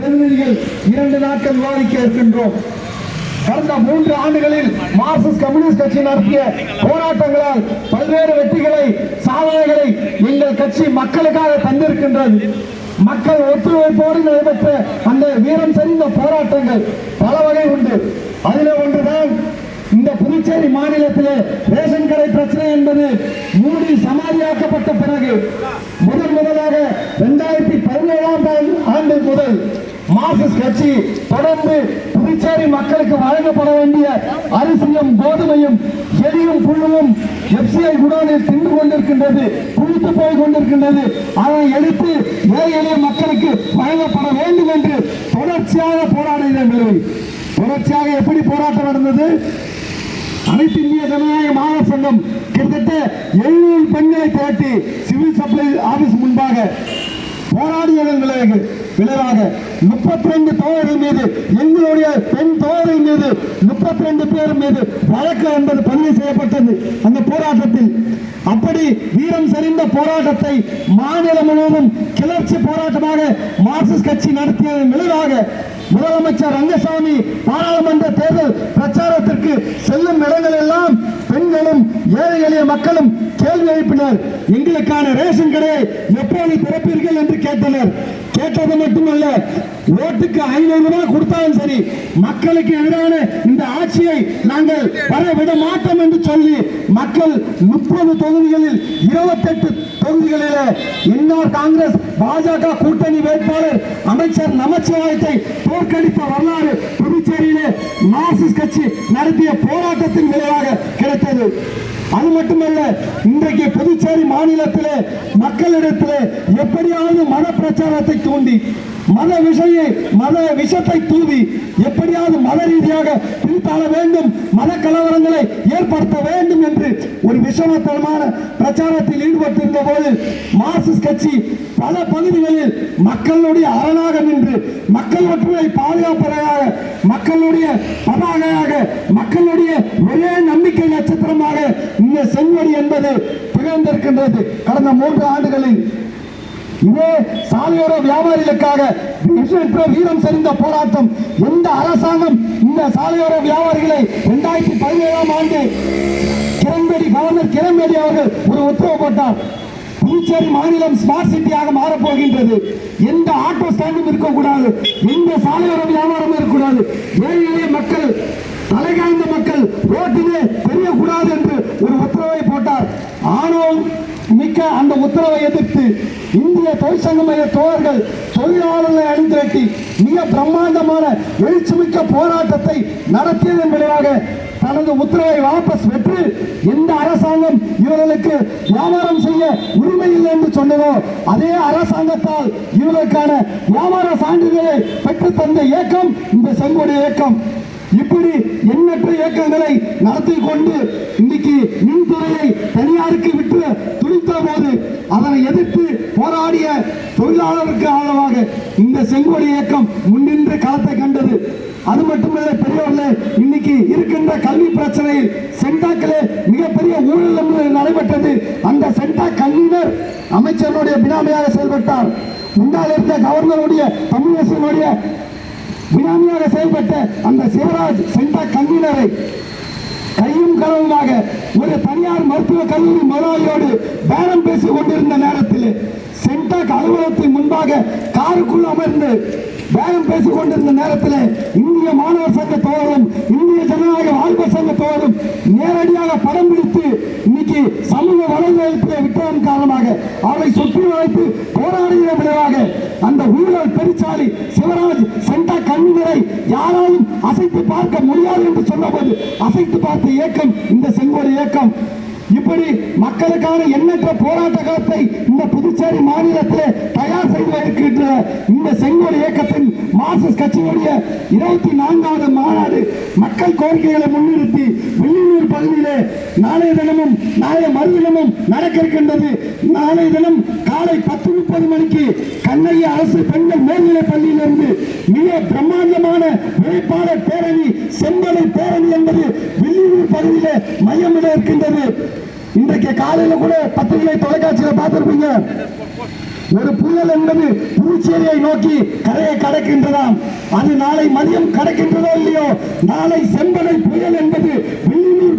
பிரதிநிதிகள் இரண்டு நாட்கள் விவாதிக்க இருக்கின்றோம். கடந்த மூன்று ஆண்டுகளில் மார்க்சிஸ்ட் கம்யூனிஸ்ட் கட்சி நடத்திய போராட்டங்களால் பல்வேறு வெற்றிகளை சாதனைகளை எங்கள் கட்சி மக்களுக்காக தந்திருக்கின்றது. மக்கள் ஒத்துழைப்போடு நடைபெற்ற அந்த வீரம் சரிந்த போராட்டங்கள் பல வகை உண்டு. அதில் ஒன்றுதான் இந்த புதுச்சேரி மாநிலத்திலே ரேஷன் கடை பிரச்சனை என்பது மூடி சமாதியாக்கப்பட்ட பிறகு முதன் முதலாக இரண்டாயிரத்தி பதினேழாம் ஆண்டு முதல் மார்க்சிஸ்ட் கட்சி தொடர்ந்து புதுச்சேரி மக்களுக்கு வழங்கப்பட வேண்டிய அரிசியும் கோதுமையும் எலியும் புல்லும் எப்சிஐ குடோனில் தின்று கொண்டிருக்கின்றது குளித்து போய் கொண்டிருக்கின்றது. அதை எடுத்து ஏழை எளிய மக்களுக்கு வழங்கப்பட வேண்டும் என்று தொடர்ச்சியாக போராடுகிற நிலை தொடர்ச்சியாக எப்படி போராட்டம் நடந்தது? அனைத்து இந்திய ஜனநாயக மாணவர் சங்கம் கிட்டத்தட்ட எழுநூறு பெண்களை திரட்டி சிவில் சப்ளை ஆபீஸ் முன்பாக போராடியதன் விளைவு விளைவாக முப்பத்தி ரெண்டு தோழர்கள் மீது எங்களுடைய பெண் தோழர்கள் மீது முப்பத்தி ரெண்டு பேர் மீது வழக்கு என்பது பதிவு செய்யப்பட்டது அந்த போராட்டத்தில். அப்படி வீரம் சரிந்த போராட்டத்தை மாநிலம் முழுவதும் கிளர்ச்சி போராட்டமாக மார்க்சிஸ்ட் கட்சி நடத்தியதன் விளைவாக முதலமைச்சர் ரங்கசாமி பாராளுமன்ற தேர்தல் பிரச்சாரத்திற்கு செல்லும் இடங்கள் எல்லாம் பெண்களும் ஏழை எளிய மக்களும் கேள்வி எழுப்பினர். எங்களுக்கான ரேஷன் கடையை எப்போது திறப்பீர்கள் என்று கேட்டனர். கேட்டது மட்டுமல்ல ஓட்டுக்கு ஐநூறு ரூபாய் கொடுத்தாலும் சரி மக்களுக்கு எதிரான இந்த ஆட்சியை நாங்கள் வர விட மாட்டோம் என்று சொல்லி மக்கள் முப்பது தொகுதிகளில் இருபத்தெட்டு தொகுதிகளிலே என்ஆர் காங்கிரஸ் பாஜக கூட்டணி வேட்பாளர் அமைச்சர் நமச்சிவாயத்தை தோற்கடித்த வரலாறு மார்க்சிஸ்ட் கட்சி நடத்திய போராட்டத்தின் விளைவாக கிடைத்தது. அது மட்டுமல்ல இன்றைக்கு புதுச்சேரி மாநிலத்திலே மக்களிடத்திலே எப்படியாவது மன பிரச்சாரத்தை தூண்டி மத விஷயை மத விஷத்தை தூவி எப்படியாவது மத ரீதியாக பிரித்தாள வேண்டும் மத கலவரங்களை ஏற்படுத்த வேண்டும் என்று ஒரு விஷமத்தனமான பிரச்சாரத்தில் ஈடுபட்டிருந்த போது மார்க்சிஸ்ட் கட்சி பல பகுதிகளில் மக்களுடைய அரணாக நின்று மக்கள் ஒற்றுமை பாதுகாப்பதாக மக்களுடைய பதாகையாக மக்களுடைய ஒரே நம்பிக்கை நட்சத்திரமாக இந்த செல்வடி என்பது திகழ்ந்திருக்கின்றது. கடந்த மூன்று ஆண்டுகளில் இதே சாலையோர வியாபாரிகளுக்காக வீரம் செறிந்த போராட்டம். எந்த அரசாங்கம் இந்த சாலையோர வியாபாரிகளை இரண்டாயிரத்தி பதினேழாம் ஆண்டு கிரண்பேடி கவர்னர் கிரண்பேடி அவர்கள் ஒரு உத்தரவு போட்டார். புதுச்சேரி மாநிலம் ஸ்மார்ட் சிட்டியாக மாறப்போகின்றது. எந்த ஆட்டோ ஸ்டாண்டும் இருக்கக்கூடாது. எந்த சாலையோர வியாபாரமும் இருக்கக்கூடாது. ஏழை எளிய மக்கள் தலைகாய்ந்த மக்கள் ரோட்டிலே தெரியக்கூடாது என்று ஒரு உத்தரவை போட்டார். ஆணவம் மிக்க அந்த உத்தரவை எதிர்த்து இந்திய தொழிற்சங்க மைய தோழர்கள் தொழிலாளர்களை அணிதிரட்டி மிக பிரம்மாண்டமான எழுச்சிமிக்க போராட்டத்தை நடத்தியதன் விளைவாக தனது உத்தரவை வாபஸ் பெற்று எந்த அரசாங்கம் இவர்களுக்கு வியாபாரம் செய்ய உரிமை இல்லை என்று சொன்னதோ அதே அரசாங்கத்தால் இவர்களுக்கான வியாபார சான்றிதழை பெற்று தந்த இயக்கம் இந்த செங்கோடு இயக்கம். இப்படி எண்ணற்ற இயக்கங்களை நடத்தி கொண்டு இன்னைக்கு மின்துறையை தனியாருக்கு இந்த செங்கோடி இயக்கம் முன்னின்று களத்தை கண்டது. அது மட்டுமல்ல பெரியவர்களே இன்னைக்கு இருக்கின்ற கல்வி பிரச்சனையில் சென்டாக்கிலே மிகப்பெரிய ஊழல் நடைபெற்றது. அந்த சென்டா கல்வியினர் அமைச்சருடைய பினாமியாக செயல்பட்டார். முன்னால் இருந்த கவர்னருடைய தமிழரசனுடைய பினாமியாக செயல்பட்ட அந்த சிவராஜ் சென்டா கல்வியினரை கையும் களவுமாக ஒரு தனியார் மருத்துவ கல்லூரி முதலாளியோடு பேரம் பேசிக் கொண்டிருந்த நேரத்தில் சென்டாக் அலுவலகத்தின் முன்பாக காருக்குள் அமர்ந்து பேரம் பேசிக் கொண்டிருந்த நேரத்தில் இந்திய மாணவர் சங்க தோழரும் இந்திய ஜனநாயக வாழ்வர் சங்க தோழரும் நேரடியாக படம் பிடித்து இன்னைக்கு சமூக வலைதளத்தில் விட்டதன் காரணமாக அவரை சுற்றி வளைத்து போராடுகிற விளைவாக அந்த ஊழல் பெருச்சாலி சிவராஜ் சென்டா கண்ணினரை யாராலும் அசைத்து பார்க்க முடியாது என்று சொன்னபோது அசைத்து பார்த்த இயக்கம் இந்த செங்கோடு இயக்கம். இப்படி மக்களுக்கான எண்ணற்ற போராட்ட காலத்தை இந்த புதுச்சேரி மாநிலத்தில் தயார் செய்து வைக்கின்ற இந்த செங்கோல் இயக்கத்தின் மார்க்சிஸ்ட் கட்சியினுடைய இருபத்தி நான்காவது மாநாடு மக்கள் கோரிக்கைகளை முன்னிறுத்தி வெள்ளியூர் பகுதியிலே நாளைய தினமும் நாளைய மறுதினமும் நடக்க இருக்கின்றது. நாளைய தினம் காலை பத்து முப்பது மணிக்கு கண்ணையா அரசு பெண்கள் மேல்நிலை பள்ளியிலிருந்து மிக பிரம்மாண்டமான வேட்பாளர் பேரணி செம்பலை பேரணி என்பது வில்லியூர் பகுதியிலே மையமிட இருக்கின்றது. இன்றைக்கு காலையில கூட பத்திரிகை தொலைக்காட்சியில பார்த்திருப்பீங்க. ஒரு புயல் என்பது புதுச்சேரியை நோக்கி கரையை கடக்கின்றதாம். அது நாளை மதியம் கடக்கின்றதோ இல்லையோ நாளை செம்பனை புயல் என்பது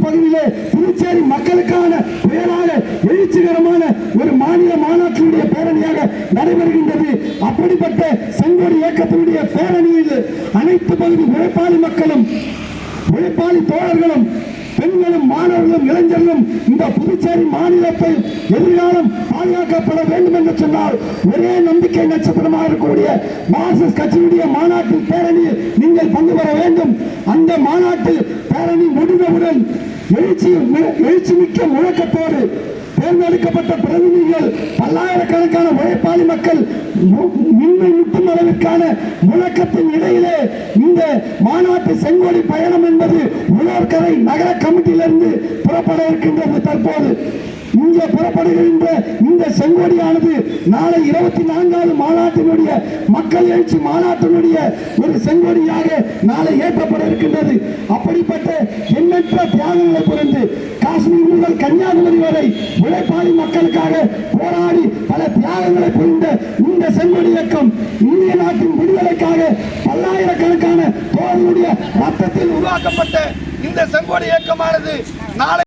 பகுதியிலே புதுச்சேரி மக்களுக்கான புயலாக எழுச்சிகரமான ஒரு மாநில மாநாட்டினுடைய பேரணியாக நடைபெறுகின்றது. அப்படிப்பட்ட செங்கோடி இயக்கத்தினுடைய பேரணியில் அனைத்து பகுதி உழைப்பாளி மக்களும் உழைப்பாளி தோழர்களும் பெண்களும் மாணவர்களும் இளைஞர்களும் இந்த புதுச்சேரி மாநிலத்தை எதிர்காலம் பாதுகாக்கப்பட வேண்டும் என்று சொன்னால் ஒரே நம்பிக்கை நட்சத்திரமாக இருக்கக்கூடிய மார்க்சிஸ்ட் கட்சியினுடைய மாநாட்டில் பேரணியில் நீங்கள் பங்கு பெற வேண்டும். அந்த மாநாட்டில் பேரணி முடிந்தவுடன் எழுச்சி எழுச்சி மிக்க முழக்கத்தோடு தேர்ந்தெடுக்கப்பட்ட பிரதிநிதிகள் பல்லாயிரக்கணக்கான உழைப்பாளி மக்கள் மின்மை முட்டும் அளவிற்கான முழக்கத்தின் இடையிலே இந்த மாநாட்டு செங்கோடி பயணம் என்பது உழவர்கரை நகர கமிட்டியிலிருந்து புறப்பட இருக்கின்றது தற்போது. இங்கே புறப்படுகின்ற இந்த செங்கோடியானது நாளை இருபத்தி நான்காவது மாநாட்டினுடைய மக்கள் எழுச்சி மாநாட்டினுடைய ஒரு செங்கொடியாக நாளை ஏற்றப்பட இருக்கின்றது. அப்படிப்பட்ட எண்ணற்ற தியாகங்களை புரிந்து காஷ்மீர் முதல் கன்னியாகுமரி வரை உழைப்பாளி மக்களுக்காக போராடி பல தியாகங்களை புரிந்த இந்த செங்கோடி இயக்கம் இந்திய நாட்டின் விடுதலைக்காக பல்லாயிரக்கணக்கான தோழனுடைய ரத்தத்தில் உருவாக்கப்பட்ட இந்த செங்கோடி இயக்கமானது நாளை